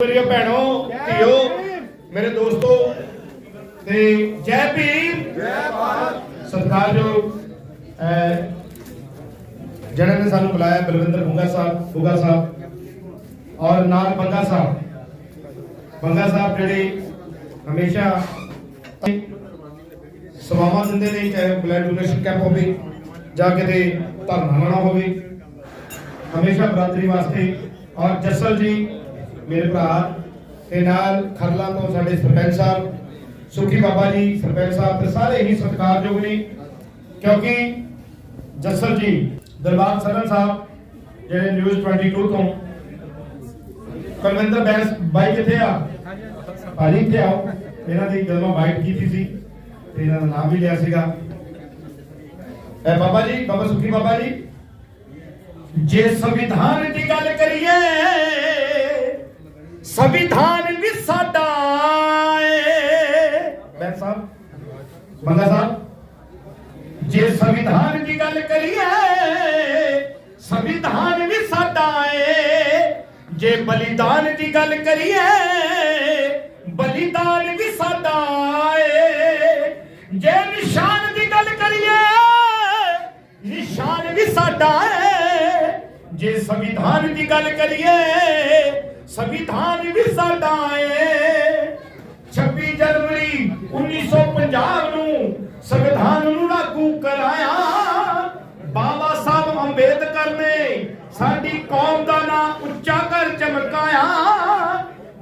ਮੇਰੀਆਂ ਭੈਣੋ ਧੀਓ ਮੇਰੇ ਦੋਸਤੋ ਤੇ ਜੈ ਭੀਮ। ਜੈ ਭਾਰਤ। ਸਤਿਕਾਰਯੋਗ ਅਹ, ਜਿਹਨਾਂ ਨੇ ਸਾਨੂੰ ਬੁਲਾਇਆ ਬਲਵਿੰਦਰ ਬੁੱਗਾ ਸਾਹਿਬ ਬੁੱਗਾ ਸਾਹਿਬ ਔਰ ਨਾਲ ਬੰਗਾ ਸਾਹਿਬ। ਬੰਗਾ ਸਾਹਿਬ ਜਿਹੜੇ ਹਮੇਸ਼ਾ ਸੇਵਾਵਾਂ ਦਿੰਦੇ ਨੇ ਚਾਹੇ ਬਲੱਡ ਡੋਨੇਸ਼ਨ ਕੈਂਪ ਹੋਵੇ ਜਾਂ ਕਿਤੇ ਧਰਨਾ ਲਾਉਣਾ ਹੋਵੇ। ਹਮੇਸ਼ਾ ਬਰਾਦਰੀ ਵਾਸਤੇ। ਔਰ ਜੱਸਲ ਜੀ ਮੇਰੇ ਭਰਾ ਤੇ ਨਾਲ ਖਰਲਾ ਤੋਂ ਸਾਡੇ ਸਰਪੰਚ ਸਾਹਿਬ, ਸੁਖੀ ਬਾਬਾ ਜੀ, ਸਰਪੰਚ ਸਾਹਿਬ ਤੇ ਸਾਰੇ ਹੀ ਸਤਿਕਾਰਯੋਗ ਨੇ, ਕਿਉਂਕਿ ਜੱਸਲ ਜੀ, ਦਰਬਾਰ ਸਰਨ ਸਾਹਿਬ, ਜਿਹੜੇ ਨਿਊਜ਼ 22 ਤੋਂ, ਕੁਲਵਿੰਦਰ ਬੈਂਸ ਬਾਈ ਕਿੱਥੇ ਆ? ਭਾਜੀ ਇੱਥੇ ਆਓ। ਇਹਨਾਂ ਦੀ ਜਦੋਂ ਮੈਂ ਬਾਈਟ ਕੀਤੀ ਸੀ ਤੇ ਇਹਨਾਂ ਦਾ ਨਾਮ ਵੀ ਲਿਆ ਸੀਗਾ। ਐ ਬਾਬਾ ਜੀ, ਬਾਬਾ ਸੁਖੀ ਬਾਬਾ ਜੀ, ਜੇ ਸੰਵਿਧਾਨ ਦੀ ਗੱਲ ਕਰੀਏ ਸੰਵਿਧਾਨ ਵੀ ਸਾਡਾ ਏ। ਬੈਂ ਸਾਹਿਬ, ਬੰਦਾ ਸਾਹਿਬ, ਜੇ ਸੰਵਿਧਾਨ ਦੀ ਗੱਲ ਕਰੀਏ, ਸੰਵਿਧਾਨ ਵੀ ਸਾਡਾ ਏ। ਜੇ ਬਲੀਦਾਨ ਦੀ ਗੱਲ ਕਰੀਏ, ਬਲੀਦਾਨ ਵੀ ਸਾਡਾ ਏ। ਜੇ ਨਿਸ਼ਾਨ ਦੀ ਗੱਲ ਕਰੀਏ, ਨਿਸ਼ਾਨ ਵੀ ਸਾਡਾ ਏ। ਜੇ ਸੰਵਿਧਾਨ ਦੀ ਗੱਲ ਕਰੀਏ, ਸੰਵਿਧਾਨ ਅੰਬੇਦਕਰ ਨੇ ਸਾਡੀ ਕੌਮ ਦਾ ਨਾਮ ਉੱਚਾ ਕਰ ਚਮਕਾਇਆ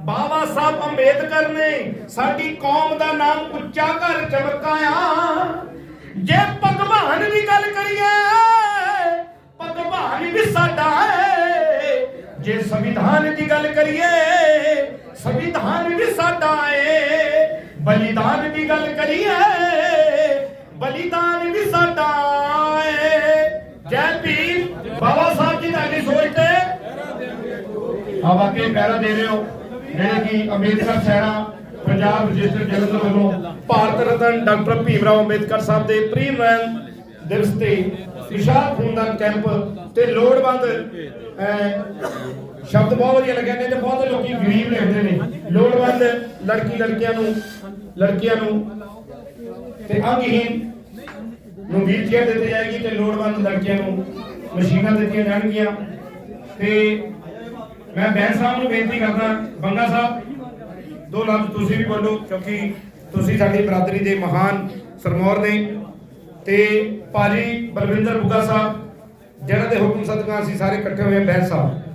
ਬਾਬਾ ਸਾਹਿਬ ਅੰਬੇਦਕਰ ਨੇ ਸਾਡੀ ਕੌਮ ਦਾ ਨਾਮ ਉੱਚਾ ਕਰ ਚਮਕਾਇਆ ਜੇ ਭਗਵਾਨ ਦੀ ਗੱਲ ਕਰੀਏ, ਭਗਵਾਨ ਵੀ ਸਾਡਾ ਏ। ਜੇ ਸੰਵਿਧਾਨ ਦੀ ਗੱਲ ਕਰੀਏ, ਸੰਵਿਧਾਨ ਵੀ ਸਾਡਾ ਏ। ਬਲੀਦਾਨ ਦੀ ਗੱਲ ਕਰੀਏ, ਬਲੀਦਾਨ ਵੀ ਸਾਡਾ ਏ ਜੈ ਭੀਮ ਬਾਬਾ ਸਾਹਿਬ ਜੀ ਤੁਹਾਡੀ ਸੋਚ ਤੇ ਆ ਵਾਕਈ ਪੈਰਾ ਦੇ ਰਹੇ ਹੋ, ਜਿਹੜੇ ਕਿ ਅੰਬੇਦਕਰ ਸੈਨਾ, ਪੰਜਾਬ ਰਜਿਸਟਰ ਜਲੰਧਰ ਵੱਲੋਂ ਭਾਰਤ ਰਤਨ ਡਾਕਟਰ ਭੀਮ ਰਾਓ ਅੰਬੇਦਕਰ ਸਾਹਿਬ ਦੇ ਪ੍ਰੀਮੈਨ ਦਿਵਸ ਤੇ ਵਿਸ਼ਾਲ ਖੂਨਦਾਨ ਕੈਂਪ ਤੇ ਲੋੜਵੰਦ ਸ਼ਬਦ ਬਹੁਤ ਵਧੀਆ ਲੱਗਿਆ ਨੇ ਤੇ ਬਹੁਤ ਲੋਕੀ ਗਰੀਬ ਲਿਖਦੇ ਨੇ। ਲੋੜਵੰਦ ਲੜਕੀ ਲੜਕੀਆਂ ਨੂੰ ਲੜਕੀਆਂ ਨੂੰ ਤੇ ਅੰਗਹੀਨ ਨੂੰ ਵੀਲਚੇਅਰ ਦਿੱਤੀ ਜਾਏਗੀ ਤੇ ਲੋੜਵੰਦ ਲੜਕੀਆਂ ਨੂੰ ਮਸ਼ੀਨਾਂ ਦਿੱਤੀਆਂ ਜਾਣਗੀਆਂ ਤੇ ਮੈਂ ਬੈਂਸ ਸਾਹਿਬ ਨੂੰ ਬੇਨਤੀ ਕਰਦਾ, ਬੰਗਾ ਸਾਹਿਬ, ਦੋ ਲਫ਼ਜ਼ ਤੁਸੀਂ ਵੀ ਬੋਲੋ, ਕਿਉਂਕਿ ਤੁਸੀਂ ਸਾਡੀ ਬਰਾਦਰੀ ਦੇ ਮਹਾਨ ਸਰਮੌਰ ਨੇ ਤੇ ਭਾਜੀ ਬਲਵਿੰਦਰ ਬੁੱਗਾ ਸਾਹਿਬ ਜਿਹਨਾਂ ਦੇ ਹੁਕਮ ਸਦਕਾ ਅਸੀਂ ਸਾਰੇ ਇਕੱਠੇ ਹੋਏ ਹਾਂ ਬੈਂਸ ਸਾਹਿਬ।